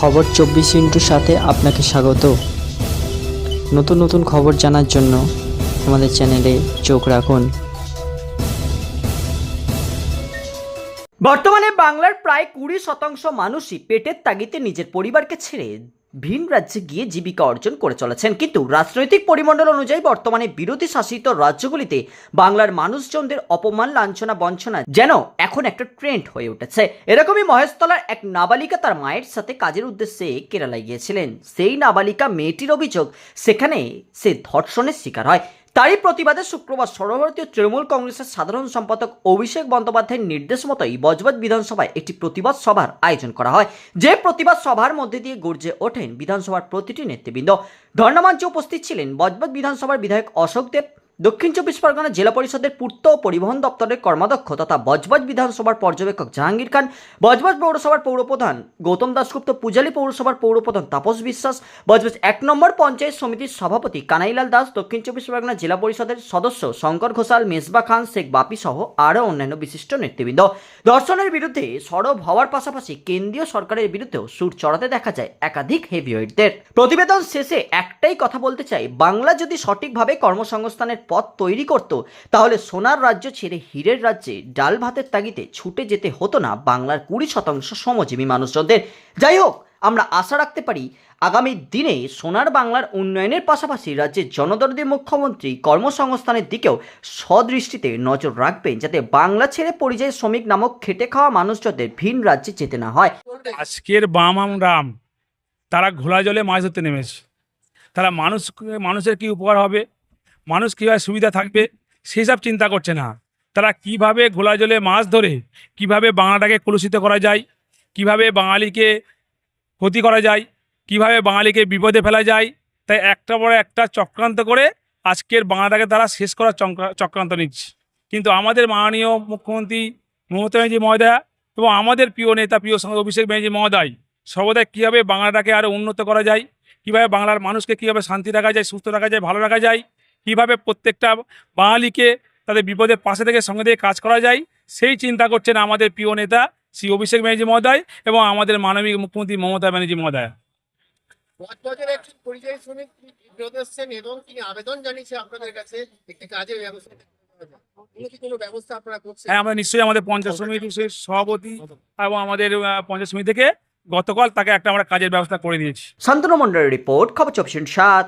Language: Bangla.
খবর চব্বিশ ইন্টুর সাথে আপনাকে স্বাগত। নতুন নতুন খবর জানার জন্য আমাদের চ্যানেলে চোখ রাখুন। বর্তমানে বাংলার প্রায় কুড়ি শতাংশ মানুষই পেটের তাগিতে নিজের পরিবারকে ছেড়ে ভিন রাজ্যে গিয়ে জীবিকা অর্জন করে চলেছেন। কিন্তু রাজনৈতিক পরিমণ্ডল অনুযায়ী বর্তমানে বিরোধী শাসিত রাজ্যগুলিতে বাংলার মানুষজনদের অপমান, লাঞ্ছনা, বঞ্চনা যেন এখন একটা ট্রেন্ড হয়ে উঠেছে। এরকমই মহেশতলার এক নাবালিকা তার মায়ের সাথে কাজের উদ্দেশ্যে কেরালায় গিয়েছিলেন। সেই নাবালিকা মেয়েটির অভিযোগ, সেখানে সে ধর্ষণের শিকার হয়। তারই প্রতিবাদে শুক্রবার সর্বভারতীয় তৃণমূল কংগ্রেসের সাধারণ সম্পাদক অভিষেক বন্দ্যোপাধ্যায়ের নির্দেশ মতোই বজবজ বিধানসভায় একটি প্রতিবাদ সভার আয়োজন করা হয়। যে প্রতিবাদ সভার মধ্যে দিয়ে গর্জে ওঠেন বিধানসভার প্রতিটি নেতৃবৃন্দ। ধর্ণামঞ্চে উপস্থিত ছিলেন বজবজ বিধানসভার বিধায়ক অশোক দেব দক্ষিণ চব্বিশ পরগনা জেলা পরিষদের পূর্ত ও পরিবহন দপ্তরের কর্মাধ্যক্ষ তথা বজবজ বিধানসভার পর্যবেক্ষক জাহাঙ্গীর খান, বজবজ পৌরসভার পৌরপ্রধান গৌতম দাশগুপ্ত, পূজালী পৌরসভার পৌরপ্রধান তাপস বিশ্বাস, বজবজ এক নম্বর পঞ্চায়েত সমিতির সভাপতি কানাইলাল দাস, দক্ষিণ চব্বিশ পরগনা জেলা পরিষদের সদস্য শঙ্কর ঘোষাল, মেজবা খান, শেখ বাপি সহ আরও অন্যান্য বিশিষ্ট নেতৃবৃন্দ। দর্শনের বিরুদ্ধে সরব হওয়ার পাশাপাশি কেন্দ্রীয় সরকারের বিরুদ্ধেও সুর চড়াতে দেখা যায় একাধিক হেভিওয়েটদের প্রতিবেদন শেষে একটাই কথা বলতে চাই, বাংলা যদি সঠিকভাবে কর্মসংস্থানের পথ তৈরি করত, তাহলে সোনার রাজ্য ছেড়ে হীরের রাজ্যে ডাল ভাতের তাগিতে ছুটে যেতে হতো না বাংলার কুড়ি শতাংশ শ্রমজীবী মানুষজনদের। যাই হোক, আমরা আশা রাখতে পারি আগামী দিনে সোনার বাংলার উন্নয়নের পাশাপাশি রাজ্যের জনদরদী মুখ্যমন্ত্রী কর্মসংস্থানের দিকেও সদৃষ্টিতে নজর রাখবেন, যাতে বাংলা ছেড়ে পরিযায়ী শ্রমিক নামক খেটে খাওয়া মানুষজনদের ভিন রাজ্যে যেতে না হয়। আজকের বামাম রাম, তারা ঘোলা জলে মাছ ধরতে নেমেছে। তারা মানুষ মানুষের কি উপকার হবে? মানুষ কীভাবে সুবিধা থাকবে, সেই সব চিন্তা করছে না। তারা কীভাবে ঘোলা জলে মাছ ধরে, কীভাবে বাংলাটাকে কলুষিত করা যায়, কীভাবে বাঙালিকে ক্ষতি করা যায়, কীভাবে বাঙালিকে বিপদে ফেলা যায়, তাই একটা বড় একটা চক্রান্ত করে আজকের বাংলাটাকে তারা শেষ করার চক্রা- চক্রান্ত নিচ্ছে। কিন্তু আমাদের মাননীয় মুখ্যমন্ত্রী মমতা ব্যানার্জি মহোদয়া এবং আমাদের প্রিয় নেতা, প্রিয় অভিষেক ব্যানার্জি মহোদয় সর্বদা কীভাবে বাংলাটাকে আরও উন্নত করা যায়, কীভাবে বাংলার মানুষকে কীভাবে শান্তি রাখা যায়, সুস্থ রাখা যায়, ভালো রাখা যায় কীভাবে প্রত্যেকটা বাঙালিকে তাদের বিপদের পাশে থেকে সঙ্গে থেকে কাজ করা যায় সেই চিন্তা করছেন আমাদের প্রিয় নেতা শ্রী অভিষেক ব্যানার্জি মহোদয় এবং আমাদের মাননীয় মুখ্যমন্ত্রী মমতা ব্যানার্জি মহোদয়। বজবজের একজন পরিযায়ী শ্রমিক ফেরত এসছেন এবং তিনি আবেদন জানিয়েছে আপনাদের কাছে? একটি কাজের ব্যবস্থা কোনো কি কোনো ব্যবস্থা আপনারা করছেন? হ্যাঁ আমরা নিশ্চয়ই আমাদের পঞ্চায়েত সমিতির সভাপতি এবং আমাদের পঞ্চায়েত সমিতি থেকে গতকাল তাকে একটা আমরা কাজের ব্যবস্থা করে দিয়েছি। শান্তনু মন্ডলের রিপোর্ট খবর চব্বিশ সাত।